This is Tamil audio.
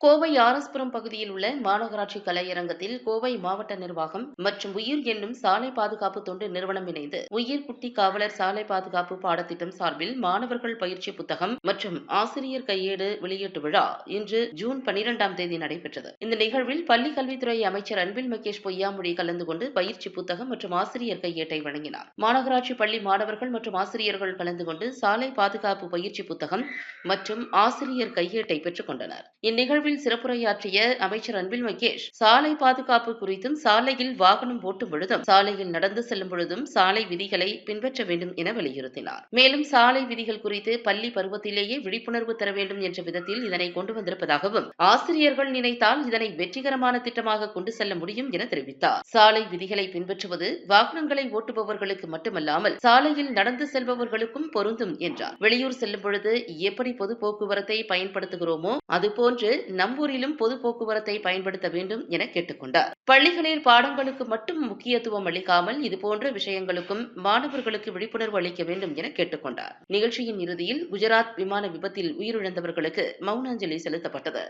கோவை ஆரஸ்புரம் பகுதியில் உள்ள மாநகராட்சி கலையரங்கத்தில் கோவை மாவட்ட நிர்வாகம் மற்றும் உயிர் என்னும் சாலை பாதுகாப்பு தொண்டு நிறுவனம் இணைந்து உயிர் குட்டி காவலர் சாலை பாதுகாப்பு பாடத்திட்டம் சார்பில் மாணவர்கள் பயிற்சி புத்தகம் மற்றும் ஆசிரியர் கையேடு வெளியீட்டு விழா இன்று ஜூன் பனிரெண்டாம் தேதி நடைபெற்றது. இந்த நிகழ்வில் பள்ளி கல்வித்துறை அமைச்சர் அன்பில் மகேஷ் பொய்யாமொழி கலந்து கொண்டு பயிற்சி புத்தகம் மற்றும் ஆசிரியர் கையேட்டை வழங்கினார். மாநகராட்சி பள்ளி மாணவர்கள் மற்றும் ஆசிரியர்கள் கலந்து கொண்டு சாலை பாதுகாப்பு பயிற்சி புத்தகம் மற்றும் ஆசிரியர் கையேட்டை பெற்றுக் கொண்டனர். இந்நிகழ்வு நிகழ்வில் சிறப்புரையாற்றிய அமைச்சர் அன்பில் மகேஷ் சாலை பாதுகாப்பு குறித்தும் சாலையில் வாகனம் ஓட்டும் பொழுதும் சாலையில் நடந்து செல்லும் பொழுதும் சாலை விதிகளை பின்பற்ற வேண்டும் என வலியுறுத்தினார். மேலும் சாலை விதிகள் குறித்து பள்ளி பருவத்திலேயே விழிப்புணர்வு தர வேண்டும் என்ற விதத்தில் இதனை கொண்டு வந்திருப்பதாகவும் ஆசிரியர்கள் நினைத்தால் இதனை வெற்றிகரமான திட்டமாக கொண்டு செல்ல முடியும் என தெரிவித்தார். சாலை விதிகளை பின்பற்றுவது வாகனங்களை ஓட்டுபவர்களுக்கு மட்டுமல்லாமல் சாலையில் நடந்து செல்பவர்களுக்கும் பொருந்தும் என்றார். வெளியூர் செல்லும் பொழுது எப்படி பொது போக்குவரத்தை பயன்படுத்துகிறோமோ அதுபோன்று நம்பூரிலும் பொது போக்குவரத்தை பயன்படுத்த வேண்டும் என கேட்டுக்கொண்டார். பள்ளிகளில் பாடங்களுக்கு மட்டும் முக்கியத்துவம் அளிக்காமல் இதுபோன்ற விஷயங்களுக்கும் மாணவர்களுக்கு விழிப்புணர்வு அளிக்க வேண்டும் என கேட்டுக்கொண்டார். நிகழ்ச்சியின் இறுதியில் குஜராத் விமான விபத்தில் உயிரிழந்தவர்களுக்கு மௌனாஞ்சலி செலுத்தப்பட்டது.